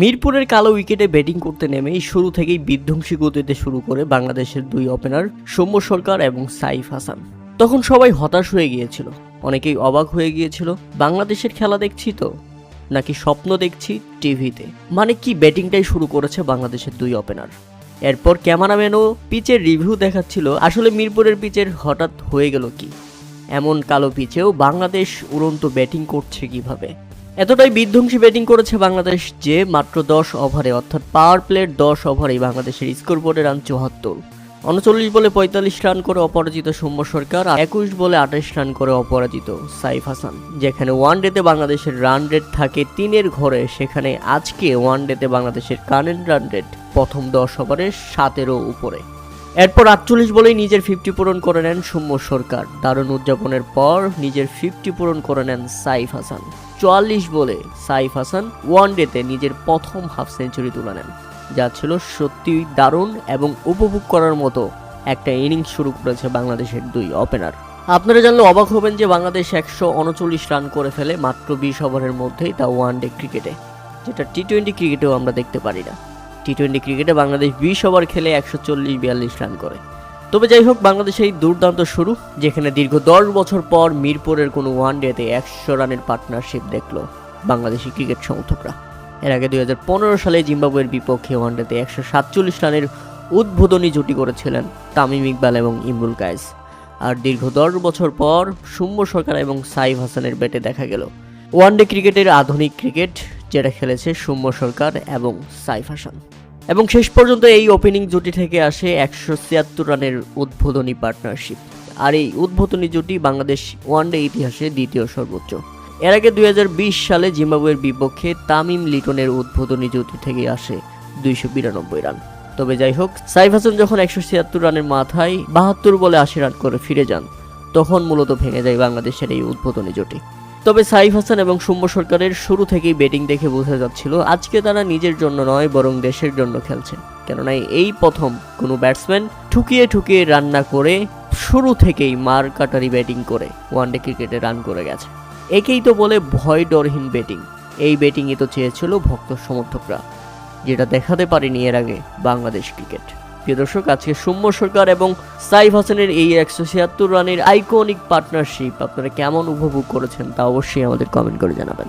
মিরপুরের কালো উইকেটে ব্যাটিং করতে নেমেই শুরু থেকেই বিধ্বংসী গতিতে শুরু করে বাংলাদেশের দুই ওপেনার সৌম্য সরকার এবং সাইফ হাসান। তখন সবাই হতাশ হয়ে গিয়েছিল। অনেকেই অবাক হয়ে গিয়েছিল, বাংলাদেশের খেলা দেখছি তো? নাকি স্বপ্ন দেখছি টিভিতে? মানে কি ব্যাটিংটাই শুরু করেছে বাংলাদেশের দুই ওপেনার এরপর ক্যামেরাম্যানও পিচের রিভিউ দেখাচ্ছিল, আসলে মিরপুরের পিচের হঠাৎ হয়ে গেল কি? এমন কালো পিচেও বাংলাদেশ উড়ন্ত ব্যাটিং করছে কীভাবে? এতটাই বিধ্বংসী ব্যাটিং করেছে বাংলাদেশ যে মাত্র দশ ওভারে, অর্থাৎ পাওয়ার প্লের দশ ওভারেই বাংলাদেশের স্কোর বোর্ডে রান চুয়াত্তর। উনচল্লিশ বলে পঁয়তাল্লিশ রান করে অপরাজিত সৌম্য সরকার আর একুশ বলে আঠাশ রান করে অপরাজিত সাইফ হাসান, যেখানে ওয়ান ডেতে বাংলাদেশের রান রেট থাকে তিনের ঘরে, সেখানে আজকে ওয়ান ডেতে বাংলাদেশের কারেন্ট রান রেট প্রথম দশ ওভারে সাতেরও উপরে। এরপর আটচল্লিশ বলেই নিজের ফিফটি পূরণ করে নেন সৌম্য সরকার। দারুণ উদযাপনের পর নিজের ফিফটি পূরণ করে নেন সাইফ হাসান। চুয়াল্লিশ বলে সাইফ হাসান ওয়ান ডেতে নিজের প্রথম হাফ সেঞ্চুরি তুলে নেন। যা ছিল সত্যি দারুণ এবং উপভোগ করার মতো একটা ইনিংস শুরু করেছে বাংলাদেশের দুই ওপেনার আপনারা জানলে অবাক হবেন যে বাংলাদেশ একশো উনচল্লিশ রান করে ফেলে মাত্র বিশ ওভারের মধ্যেই তা ওয়ান ডে ক্রিকেটে যেটা টি টোয়েন্টি ক্রিকেটেও আমরা দেখতে পারি না। টি টোয়েন্টি ক্রিকেটে বাংলাদেশ বিশ ওভার খেলে একশো চল্লিশ বিয়াল্লিশ রান করে। তবে যাই হোক বাংলাদেশের এই দুর্দান্ত শুরু, যেখানে দীর্ঘ দশ বছর পর মিরপুরের কোনো ওয়ান ডেতে একশো রানের পার্টনারশিপ দেখল বাংলাদেশি ক্রিকেট সমর্থকরা। এর আগে দুই হাজার পনেরো সালে জিম্বাবুয়ের বিপক্ষে ওয়ানডেতে একশো সাতচল্লিশ রানের উদ্বোধনী জুটি করেছিলেন তামিম ইকবাল এবং ইমরুল কায়েস। আর দীর্ঘ দশ বছর পর সৌম্য সরকার এবং সাইফ হাসানের ব্যাটে দেখা গেল। ওয়ানডে ক্রিকেটের আধুনিক ক্রিকেট যেটা খেলেছে সৌম্য সরকার এবং সাইফ হাসান। এবং শেষ পর্যন্ত এই ওপেনিং জুটি থেকে আসে একশো ছিয়াত্তর রানের উদ্বোধনী পার্টনারশিপ আর এই উদ্বোধনী জুটি বাংলাদেশ ওয়ানডে ইতিহাসে দ্বিতীয় সর্বোচ্চ। এর আগে দুই হাজার বিশ সালে জিম্বাবুয়ের বিপক্ষে তামিম লিটনের উদ্বোধনী জুটি থেকে আসে দুইশো বিরানব্বই রান। তবে যাই হোক, সাইফ হাসান যখন একশো ছিয়াত্তর রানের মাথায় বাহাত্তর বলে আশি রান করে ফিরে যান, তখন মূলত ভেঙে যায় বাংলাদেশের এই উদ্বোধনী জুটি। তবে সাইফ হাসান এবং সৌম্য সরকারের শুরু থেকেই ব্যাটিং দেখে বোঝা যাচ্ছিল, আজকে তারা নিজের জন্য নয়, বরং দেশের জন্য খেলছেন কেননা এই প্রথম কোনো ব্যাটসম্যান ঠুকিয়ে ঠুকিয়ে রান্না করে শুরু থেকেই মার কাটারি ব্যাটিং করে ওয়ানডে ক্রিকেটে রান করে গেছে। একেই তো বলে ভয় ডরহীন ব্যাটিং। এই ব্যাটিংই তো চেয়েছিল ভক্ত সমর্থকরা, যেটা দেখাতে পারেনি এর আগে বাংলাদেশ ক্রিকেট। প্রিয় দর্শক, আজকে সৌম্য সরকার এবং সাইফ হাসানের এই একশো ছিয়াত্তর রানের আইকনিক পার্টনারশিপ আপনারা কেমন উপভোগ করেছেন তা অবশ্যই আমাদের কমেন্ট করে জানাবেন।